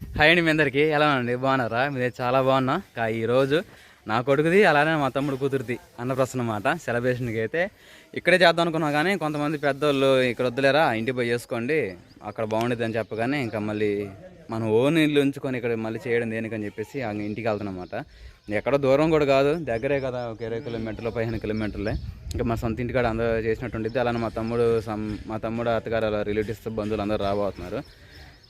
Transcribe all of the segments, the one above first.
Hi అండి మీ అందరికీ. ఎలా అండి? బాగున్నారా? మీదే చాలా బాగున్నా. కా ఈరోజు నా కొడుకుది అలానే మా తమ్ముడు కూతురుది అన్నప్రసన్న మాట సెలబ్రేషన్కి అయితే ఇక్కడే చేద్దాం అనుకున్నా కానీ కొంతమంది పెద్దోళ్ళు ఇక్కడ వద్దులేరా ఇంటి పోయి చేసుకోండి అక్కడ బాగుండేది అని చెప్పగానే ఇంకా మళ్ళీ మనం ఓన్ ఇల్లు ఉంచుకొని ఇక్కడ మళ్ళీ చేయడం దేనికని చెప్పేసి ఆ ఇంటికి వెళ్తున్నమాట ఎక్కడో దూరం కూడా కాదు దగ్గరే కదా ఒక ఇరవై కిలోమీటర్లు పదిహేను కిలోమీటర్లే. ఇంకా మా సొంత ఇంటికాడ అందరూ చేసినట్టుండిద్ది. అలానే మా తమ్ముడు సమ్ మా తమ్ముడు అత్తగారు రిలేటివ్స్ బంధువులు అందరూ రాబోతున్నారు.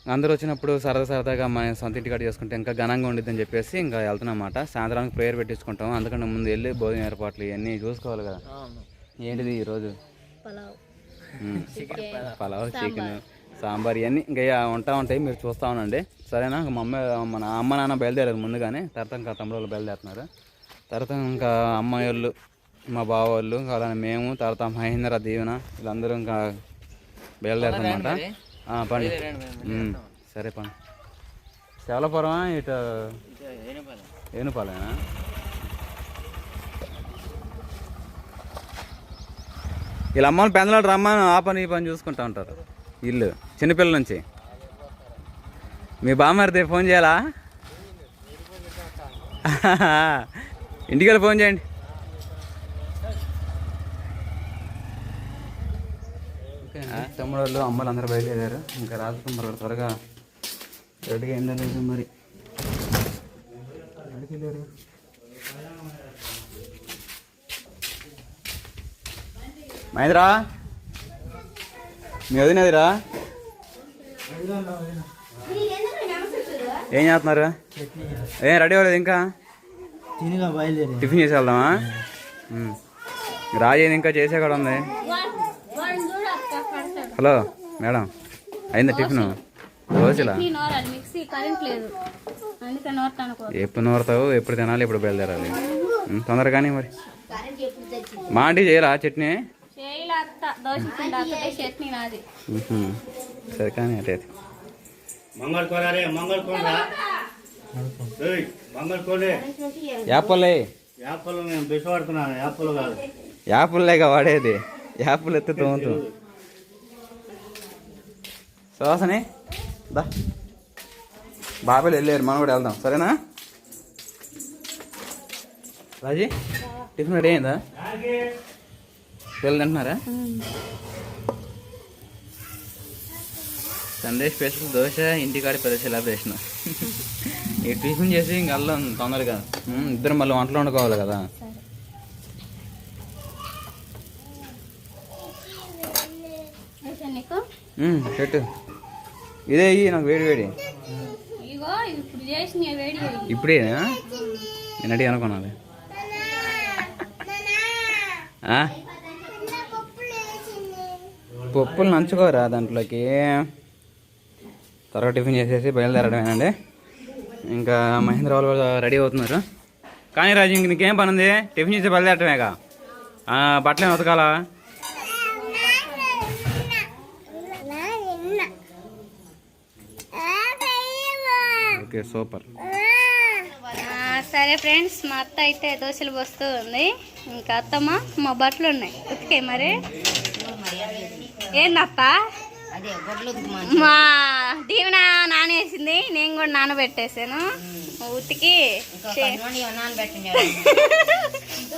అందరూ వచ్చినప్పుడు సరదా సరదాగా మన సొంత ఇంటికాడ చేసుకుంటే ఇంకా ఘనంగా ఉండిద్దని చెప్పేసి ఇంకా వెళ్తున్నమాట సాయంత్రానికి ప్రేయర్ పెట్టించుకుంటాం. అందుకంటే ముందు వెళ్ళి భోజన ఏర్పాట్లు ఇవన్నీ చూసుకోవాలి కదా. ఏంటిది ఈరోజు? పలావ్. చికెన్. సాంబార్. ఇవన్నీ ఇంకా ఇక ఉంటా ఉంటాయి. మీరు చూస్తూ ఉండండి. సరేనా? ఇంకా మా అమ్మ మన అమ్మ నాన్న బయలుదేరారు ముందుగానే. తర్వాత ఇంకా తమ్ముడు వాళ్ళు బయలుదేరుతున్నారు. తర్వాత ఇంకా అమ్మాయి వాళ్ళు మా బావ వాళ్ళు అలానే మేము తర్వాత మహేంద్ర దీవెన వీళ్ళందరూ ఇంకా బయలుదేరుతామన్నమాట ఆ, పండి. సరే పండి. శవలపురమా ఇటు? ఏనుపాలేనా వీళ్ళ అమ్మని పెందలాడు రమ్మని ఆ పని ఈ పని చూసుకుంటా ఉంటారు. ఇల్లు చిన్నపిల్లల నుంచి. మీ బామ్మరిది ఫోన్ చేయాలా? ఇంటికి వెళ్ళి ఫోన్ చేయండి ఆ, తమ్ముడు అమ్మలు అందరూ బయలుదేరారు. ఇంకా రాజకుమార్ గారు త్వరగా రెడీగా అయిందా లేదు మరి. వెళ్ళారు మహేంద్రా? మీ వదినదిరా ఏం చేస్తున్నారు? ఏం రెడీ అవ్వలేదు ఇంకా? తినిగా బయలుదేరి. టిఫిన్ చేసి వెళ్దామా. రాజేది ఇంకా చేసే కూడా ఉంది. Hello madam. అయిందా టిఫిన్? రోజులా ఎప్పుడు నూరుతావు ఎప్పుడు తినాలి ఎప్పుడు బయలుదేరాలి? తొందరగానే మరి. మా ఆంటీ చేయరా చట్నీ. సరే కానీ కోరే యాపల్లే యాపలు. యాపలు కాదు. యాపుల్లేగా వాడేది. యాపుల్ ఎత్తి తోముతూ. సువాసని దా. బాబాయ్ వెళ్ళారు మనం కూడా వెళ్దాం. సరేనా? రాజీ టిఫిన్ రెడీ అయిందా? పిల్లలు తింటున్నారా? సండే స్పెషల్ దోశ ఇంటికాడ పెద్ద సెలబ్రేషన్ ఈ టిఫిన్ చేసి ఇంక వెళ్దాం తొందరగా. ఇద్దరు మళ్ళీ వంటలు వండుకోవాలి కదా. పెట్టు. ఇదే నాకు వేడి వేడి. ఇగో ఇప్పుడు. ఇప్పుడేనా? నేను అడిగి అనుకున్నాను? పప్పులు నంచుకోరా దాంట్లోకి? త్వరగా టిఫిన్ చేసేసి బయలుదేరడమేనండి. ఇంకా మహేంద్ర వాళ్ళు కూడా రెడీ అవుతున్నారు. కానీ రాజు ఇంక నీకేం పని ఉంది టిఫిన్ చేసి బయలుదేరటమేగా? ఆ, బట్టలు ఉతకాలా? Okay super. సరే ఫ్రెండ్స్ మా అత్త అయితే దోశలు పోస్తూ ఉంది ఇంకా అత్తమ్మ మా బట్టలు ఉన్నాయి. ఉతికే మరి. ఏందత్త మా దీవెన నానేసింది. నేను కూడా నానబెట్టేసాను. ఉతికి చే-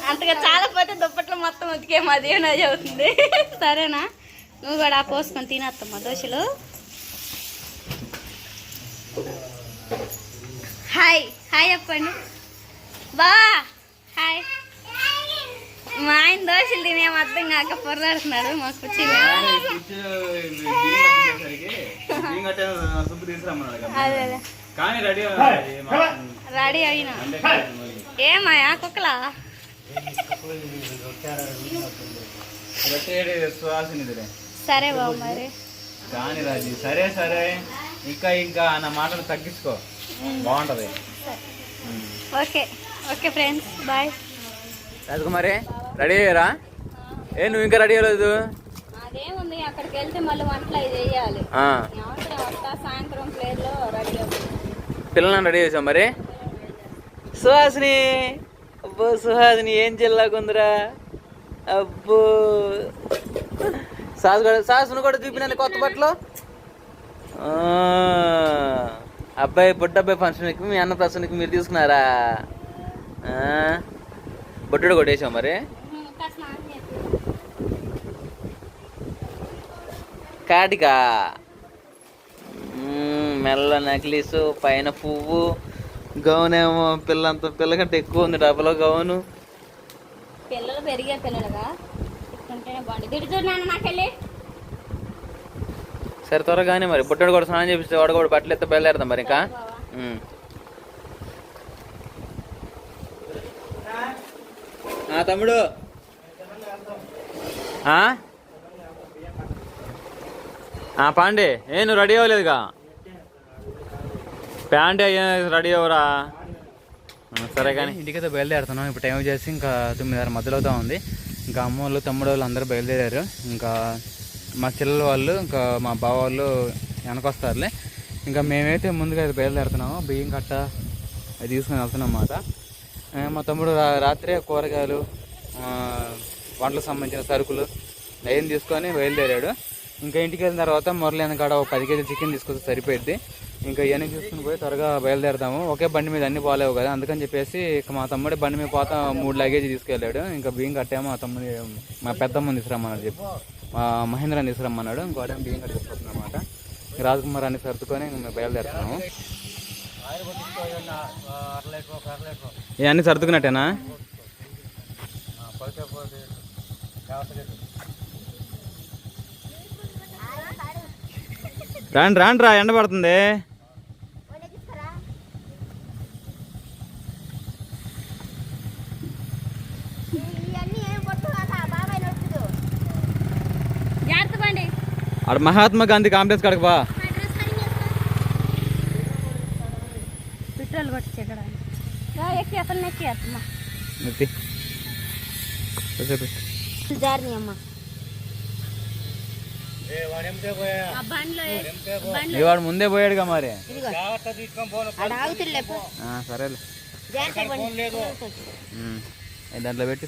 అంతగా చాలా పోతే దుప్పట్లు మొత్తం ఉతికే మా దీవెన చెబుతుంది. సరేనా? నువ్వు కూడా పోసుకొని తినత్తమ్మా దోశలు. హాయ్ చెప్పండి. బా హాయ్. మా ఆయన దోశలు తినే మొత్తం కాక పొర్రాడుతున్నాడు మా కుర్చీలో రెడీ అయినా. ఏమాయా కుక్కలా? సరే బాబు మరి. కానీ రాజీ సరే సరే. ఇంకా ఇంకా నా మాటలు తగ్గించుకో. బాగుంటది. Okay okay friends bye. రాజకుమారి రెడీ అయ్యారా? ఏ నువ్వు ఇంకా రెడీ అవ్వలేదు? అదేముంది అక్కడికి వెళ్తే మళ్ళీ వంటలు అవి చేయాలి. సాయంత్రం ప్లేట్లో రెడీ పిల్లలను రెడీ చేసాం మరి. సుహాసిని అబ్బో సుహాసిని ఏం చెల్లాకుందిరా అబ్బో. సాసు కూడా సాసును కూడా చూపినందు కొత్త బట్టలు? అబ్బాయి బుడ్డబ్బాయి ఫంక్షన్కి మీ అన్న ప్రసన్నకి మీరు తీసుకున్నారా? ఆ? కొట్టేసాం మరి? కాటికా? మెల్ల నక్లీస్ పైన పువ్వు. గౌన్ ఏమో పిల్లంత పిల్ల కంటే ఎక్కువ ఉంది డబ్బులో గౌను. పిల్లలు పెరిగే పిల్లలుగా. సరే త్వరగానే మరి. బుట్టడు కూడా స్నానం చేపిస్తే వాడు కూడా బట్టలు ఎత్తే బయలుదేరదాం మరి ఇంకా. తమ్ముడు. ఆ? ఆ, పాండే ఏ నువ్వు రెడీ అవ్వలేదుగా? ప్యాంట్ రెడీ అవ్వరా? సరే కానీ. ఇంటికైతే బయలుదేరుతున్నాం. ఇప్పుడు టైం వచ్చేసి ఇంకా తొమ్మిదిన్నర మధ్యలో అవుతా ఉంది. ఇంకా అమ్మ వాళ్ళు తమ్ముడు వాళ్ళు అందరూ బయలుదేరారు. ఇంకా మా చెల్లెల వాళ్ళు ఇంకా మా బావ వాళ్ళు వెనకొస్తారులే. ఇంకా మేమైతే ముందుగా అయితే బయలుదేరుతున్నాము. బియ్యం కట్ట అది తీసుకొని వెళ్తున్నాం అన్నమాట. మా తమ్ముడు రా- రాత్రే కూరగాయలు వంటలకు సంబంధించిన సరుకులు లైన్ తీసుకొని బయలుదేరాడు. ఇంకా ఇంటికి వెళ్ళిన తర్వాత మురళి కాడ ఒక పది కేజీలు చికెన్ తీసుకొస్తే సరిపోయింది ఇంకా ఇవన్నీ చూసుకుని పోయి త్వరగా బయలుదేరుతాము ఒకే బండి మీద అన్ని పోలేవు కదా. అందుకని చెప్పేసి ఇక మా తమ్ముడి బండి మీద పోతా మూడు లగేజ్ తీసుకెళ్ళాడు. ఇంకా బియ్యం కట్టాము. మా తమ్ముడి మా పెద్దమ్మని తీసుకురమ్మన్నాడు చెప్పి. మహేంద్రాన్ని తీసుకురమ్మన్నాడు. ఇంకోటేమో బియ్యం కట్టేసుకుంటున్నాం అనమాట రాజకుమార్ అని సర్దుకొని మేము బయలుదేరుతున్నాము. ఇవన్నీ సర్దుకున్నట్టేనా? రాండి రాండి రా ఎండ పడుతుంది జాగ్రత్త పండి అక్కడ మహాత్మా గాంధీ కాంప్లెక్స్ కడక బా పెట్రోల్ వాడు ముందే పోయాడుగా మరి. ఆడ ఆగుతులే ఆ, సరేలే. దాంట్లో పెట్టి.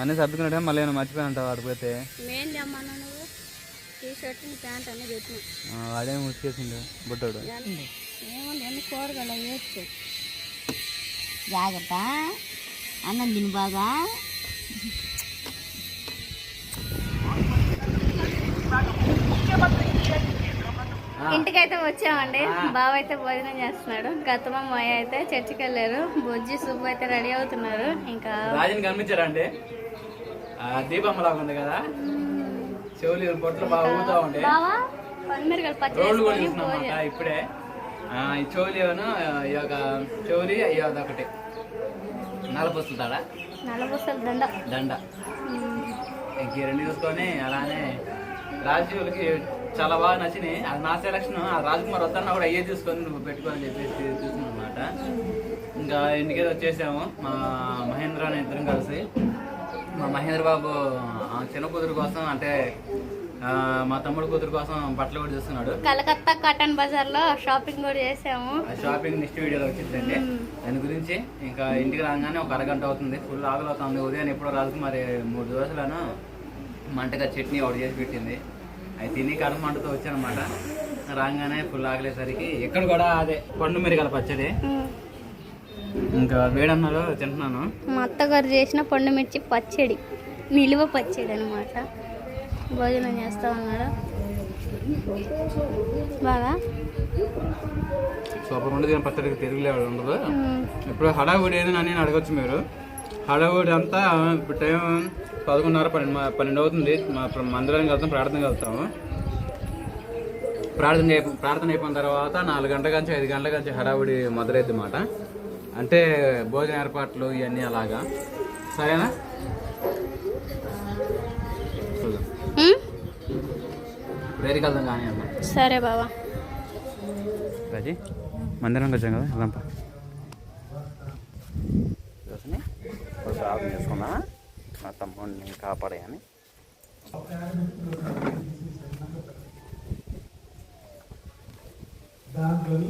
అన్నీ సర్దుకున్నట్టే మళ్ళీ మర్చిపోయి ఉంటావు వాడు పోతే? మెయిన్ తెమ్మన్నా నువ్వు? టీ షర్ట్ ప్యాంట్ అన్నీ పెట్టిన. ఆ, వాడేం ఉతికేసిండు బుడ్డోడు. ఏముంది? ఎన్ని కూరగాయలు వేసుకో జాగ్రత్త. అన్నం తిని బాగా. ఇంటికైతే వచ్చామండి. బావ అయితే భోజనం చేస్తున్నాడు. గతమ మాయ అయితే చర్చికి వెళ్ళారు బొజ్జి సుబ్బు అయితే రెడీ అవుతున్నారు. ఇంకా రాజుని కనిపించారా అండి దీపమ్మలాగా ఉంది కదా? చెవులు పొట్లు బాగా ఊగుతా ఉండే. రోడ్లు కూడా చూసినాం అన్నమాట ఇప్పుడే. ఆ, ఈ చోలిను ఈ యొక్క ఈ యొక్క ఒకటి. తాడా నలభూసలు దండ. దండ. ఇంక రెండు చూసుకొని అలానే రాజీవులకి చాలా బాగా నచ్చినాయి. అది నా సెలక్షన్ ఆ రాజకుమార్ వద్దన్నా కూడా అయ్యే తీసుకొని నువ్వు పెట్టుకోని చెప్పేసి అనమాట ఇంకా ఇంటికి వచ్చేసాము. మా మహేంద్ర అని ఇద్దరం కలిసి. మా మహేంద్ర బాబు ఆ చిన్న కూతురు కోసం అంటే మా తమ్ముడు కూతురు కోసం బట్టలు కూడా చూస్తున్నాడు కలకత్తా కాటన్ బజార్లో షాపింగ్ కూడా చేసాము. షాపింగ్ నెక్స్ట్ వీడియోలో వచ్చిందండి. దాని గురించి ఇంకా ఇంటికి రాగానే ఒక అరగంట అవుతుంది. ఫుల్ ఆకలి అవుతుంది ఉదయం ఎప్పుడో రాజు మరి మూడు దోశలను మంటగా చట్నీ ఒకటి చేసి పెట్టింది. అవి తిని కడుపు మంటతో వచ్చానమాట. రాగానే ఫుల్ ఆకలేసరికి ఇక్కడ కూడా అదే పండు మిరిగల పచ్చడి. ఇంకా వేడన్నాలో తింటున్నాను. మా అత్తగారు చేసిన పండు మిర్చి పచ్చడి నిలువ పచ్చడి అనమాట భోజనం చేస్తా ఉన్నాడు. బాగా సూపర్ ఉండదు కానీ పచ్చడికి తిరుగులేడు ఉండదు. ఇప్పుడు హడావుడి ఏదైనా నేను అడగచ్చు మీరు. హడావుడి అంతా ఇప్పుడు టైం పదకొండున్నర పన్నెండు పన్నెండు అవుతుంది. మా మందిరానికి వెళ్తాం ప్రార్థనకి వెళ్తాము ప్రార్థన ప్రార్థన అయిపోయిన తర్వాత నాలుగు గంటల నుంచి ఐదు గంటల నుంచి హడావుడి మొదలైద్ది మాట. అంటే భోజన ఏర్పాట్లు ఇవన్నీ అలాగా. సరేనా? ఏరికి వెళ్దాం కానీ అమ్మా? సరే బాబా రాజీ మందిరంకి వచ్చాం కదా వెళ్దాంపా ఆకు చేసుకున్నా మా తమ్ముడిని కాపాడేయని దాంట్లోని